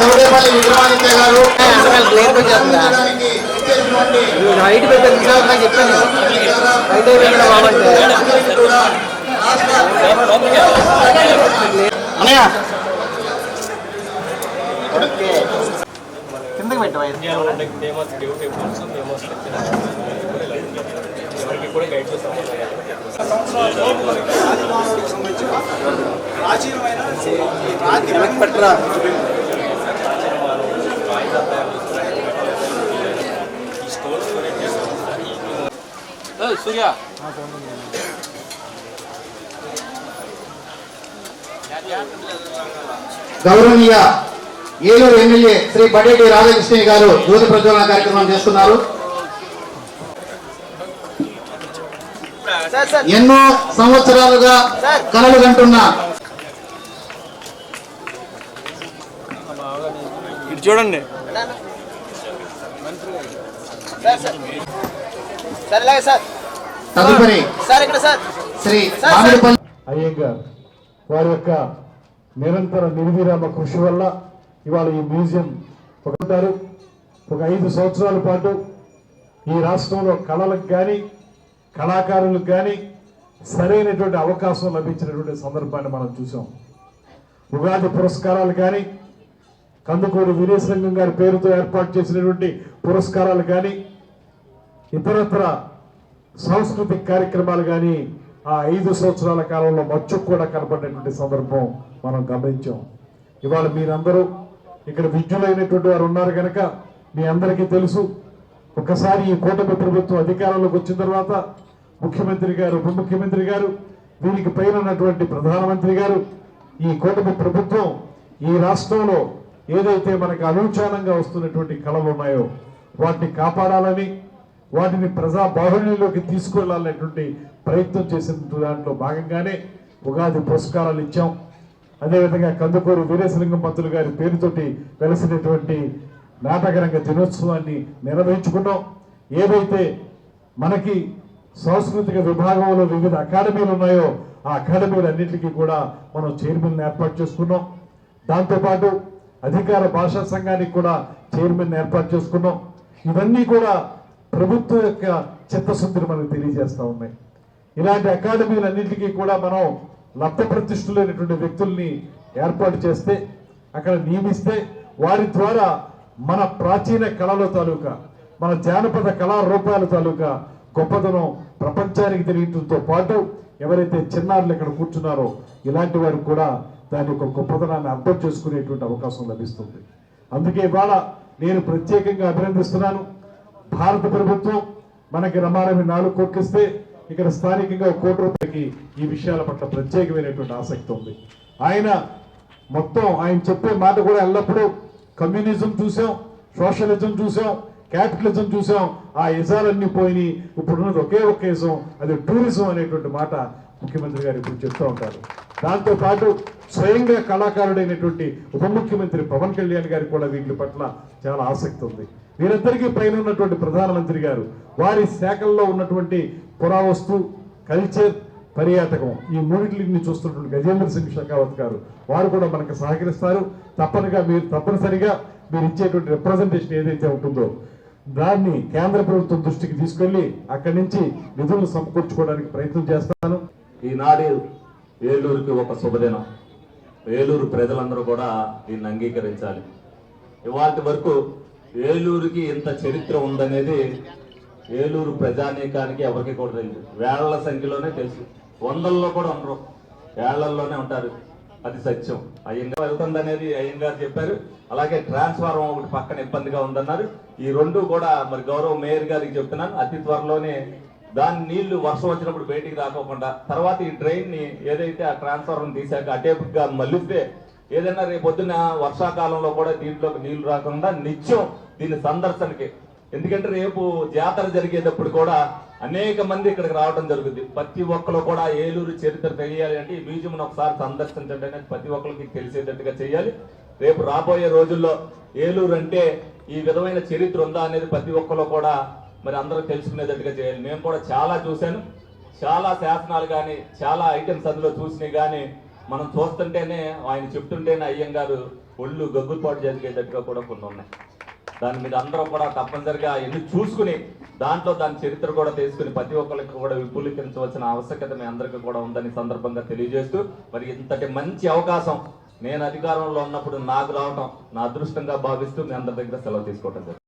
చౌడేపల్లి విక్రమాదిత్య గారు హైట్ నాకు చెప్పాను హైట్ అందరికీ పెట్టవా ఫేమస్ డ్యూటీ ఫేమస్ ఎవరికి కూడా గైడ్ చేస్తాం వెనక్కి పెట్టరా సూర్య గౌరవనీయ ఏలూరు ఎమ్మెల్యే శ్రీ బడేటి రాధాకృష్ణయ్య గారు జ్యోతి ప్రజ్వలన కార్యక్రమం చేస్తున్నారు. ఎన్నో సంవత్సరాలుగా కలలు కంటున్న చూడండి. Sir sir. సార్ ఇలాగే సార్. తదుపరి సార్ ఇక్కడ సార్. శ్రీ సార్, మామిడిపల్లి అయ్యంగార్ వారి యొక్క నిరంతర నిర్విరామ కృషి వల్ల ఇవాళ ఈ మ్యూజియం ఒకటారు ఒక ఐదు సంవత్సరాల పాటు ఈ రాష్ట్రంలో కళలకు కానీ కళాకారులకు కానీ సరైనటువంటి అవకాశం లభించినటువంటి సందర్భాన్ని మనం చూసాం ఉగాది పురస్కారాలు కానీ కందుకూరు వీరేశలింగం గారి పేరుతో ఏర్పాటు చేసినటువంటి పురస్కారాలు కానీ ఇతరత్ర సాంస్కృతిక కార్యక్రమాలు కానీ ఆ ఐదు సంవత్సరాల కాలంలో మచ్చుకు కూడా కనపడినటువంటి సందర్భం మనం గమనించాం. ఇవాళ మీరందరూ ఇక్కడ విద్యులైనటువంటి వారు ఉన్నారు కనుక మీ అందరికీ తెలుసు. ఒకసారి ఈ కూటమి ప్రభుత్వం అధికారంలోకి వచ్చిన తర్వాత ముఖ్యమంత్రి గారు ఉప ముఖ్యమంత్రి గారు దీనికి పైన ఉన్నటువంటి ప్రధానమంత్రి గారు ఈ కూటమి ప్రభుత్వం ఈ రాష్ట్రంలో ఏదైతే మనకు అనూచానంగా వస్తున్నటువంటి కళలు ఉన్నాయో వాటిని కాపాడాలని వాటిని ప్రజా బాహుళ్యంలోకి తీసుకెళ్ళాలనేటువంటి ప్రయత్నం చేసిన దాంట్లో భాగంగానే ఉగాది పురస్కారాలు ఇచ్చాం. అదేవిధంగా కందుకూరు వీరేశలింగం పంతులు గారి పేరుతోటి వెలసినటువంటి నాటకరంగ దినోత్సవాన్ని నిర్వహించుకున్నాం. ఏదైతే మనకి సాంస్కృతిక విభాగంలో వివిధ అకాడమీలు ఉన్నాయో ఆ అకాడమీలన్నింటికీ కూడా మనం చైర్మన్ ఏర్పాటు చేసుకున్నాం. దాంతోపాటు అధికార భాషా సంఘానికి కూడా చైర్మన్ ఏర్పాటు చేసుకున్నాం. ఇవన్నీ కూడా ప్రభుత్వం యొక్క చిత్తశుద్ధిని మనకు తెలియజేస్తూ ఉన్నాయి. ఇలాంటి అకాడమీలన్నింటికీ కూడా మనం లబ్ధ ప్రతిష్ఠులైనటువంటి వ్యక్తుల్ని ఏర్పాటు చేస్తే అక్కడ నియమిస్తే వారి ద్వారా మన ప్రాచీన కళల తాలూకా మన జానపద కళారూపాయల తాలూకా గొప్పతనం ప్రపంచానికి తెలియటంతో పాటు ఎవరైతే చిన్నారులు ఇక్కడ కూర్చున్నారో ఇలాంటి వారికి కూడా దాని యొక్క గొప్పతనాన్ని అర్థం చేసుకునేటువంటి అవకాశం లభిస్తుంది. అందుకే ఇవాళ నేను ప్రత్యేకంగా అభినందిస్తున్నాను. భారత ప్రభుత్వం మనకి రమారమి నాలుగు కోట్లు ఇస్తే ఇక్కడ స్థానికంగా కోటి రూపాయలకి ఈ విషయాల పట్ల ప్రత్యేకమైనటువంటి ఆసక్తి ఉంది. ఆయన మొత్తం ఆయన చెప్పే మాట కూడా ఎల్లప్పుడూ కమ్యూనిజం చూసాం సోషలిజం చూసాం క్యాపిటలిజం చూసాం. ఆ యజాలన్నీ పోయి ఇప్పుడున్నది ఒకే ఒక యజం అది టూరిజం అనేటువంటి మాట ముఖ్యమంత్రి గారు ఇప్పుడు చెప్తూ ఉంటారు. దాంతోపాటు స్వయంగా కళాకారుడైనటువంటి ఉప ముఖ్యమంత్రి పవన్ కళ్యాణ్ గారికి కూడా వీటి పట్ల చాలా ఆసక్తి ఉంది. వీరిద్దరికీ పైన ఉన్నటువంటి ప్రధానమంత్రి గారు వారి శాఖల్లో ఉన్నటువంటి పురావస్తు కల్చర్ పర్యాటకం ఈ మూడింటిని చూస్తున్నటువంటి గజేంద్ర సింగ్ షెకావత్ గారు వారు కూడా మనకు సహకరిస్తారు. తప్పనిగా మీరు తప్పనిసరిగా మీరు ఇచ్చేటువంటి రిప్రజెంటేషన్ ఏదైతే ఉంటుందో దాన్ని కేంద్ర ప్రభుత్వం దృష్టికి తీసుకెళ్ళి అక్కడి నుంచి నిధులను సమకూర్చుకోవడానికి ప్రయత్నం చేస్తాను. ఈనాడు ఏలూరుకి ఒక శుభదినం. ఏలూరు ప్రజలందరూ కూడా దీన్ని అంగీకరించాలి. ఇవాటి వరకు ఏలూరుకి ఇంత చరిత్ర ఉందనేది ఏలూరు ప్రజానీకానికి ఎవరికి కూడా తెలియదు వేళ్ళ సంఖ్యలోనే తెలుసు. వందల్లో కూడా ఉండరు. వేళ్ళలోనే ఉంటారు. అది సత్యం. అయ్యంగా వెళ్తుందనేది అయ్యంగారు చెప్పారు. అలాగే ట్రాన్స్ఫార్మర్ ఒకటి పక్కన ఇబ్బందిగా ఉందన్నారు. ఈ రెండు కూడా మరి గౌరవ మేయర్ గారికి చెప్తున్నాను. అతి త్వరలోనే దాని నీళ్ళు వర్షం వచ్చినప్పుడు బయటికి రాకోకుండా తర్వాత ఈ డ్రైన్ని ఏదైతే ఆ ట్రాన్స్ఫార్మర్ తీసాక అటేపుగా మళ్ళిస్తే ఏదైనా రేపు పొద్దున వర్షాకాలంలో కూడా దీంట్లోకి నీళ్ళు రాకుండా నిత్యం దీని సందర్శనకి. ఎందుకంటే రేపు జాతర జరిగేటప్పుడు కూడా అనేక మంది ఇక్కడికి రావడం జరుగుతుంది ప్రతి ఒక్కరు కూడా ఏలూరు చరిత్ర తెలియాలి అంటే ఈ మ్యూజియం ఒకసారి సందర్శించండి అనేది ప్రతి ఒక్కరికి తెలిసేటట్టుగా చేయాలి. రేపు రాబోయే రోజుల్లో ఏలూరు అంటే ఈ విధమైన చరిత్ర ఉందా అనేది ప్రతి ఒక్కరు కూడా మరి అందరూ తెలుసుకునేటట్టుగా చేయాలి. నేను కూడా చాలా చూశాను. చాలా శాసనాలు కానీ చాలా ఐటమ్స్ అందులో చూసినవి కానీ మనం చూస్తుంటేనే ఆయన చెప్తుంటేనే అయ్యంగారు ఒళ్ళు గగ్గుపాటు జరిగేటట్టుగా కూడా కొన్ని ఉన్నాయి. దాని మీద అందరూ కూడా తప్పనిసరిగా ఎన్ని చూసుకుని దాంట్లో దాని చరిత్ర కూడా తెలుసుకుని ప్రతి ఒక్కరికి కూడా విపులీకరించవలసిన ఆవశ్యకత మీ అందరికీ కూడా ఉందని సందర్భంగా తెలియజేస్తూ మరి ఇంతటి మంచి అవకాశం నేను అధికారంలో ఉన్నప్పుడు నాకు రావటం నా అదృష్టంగా భావిస్తూ మీ అందరి దగ్గర సెలవు తీసుకోవటం జరిగింది.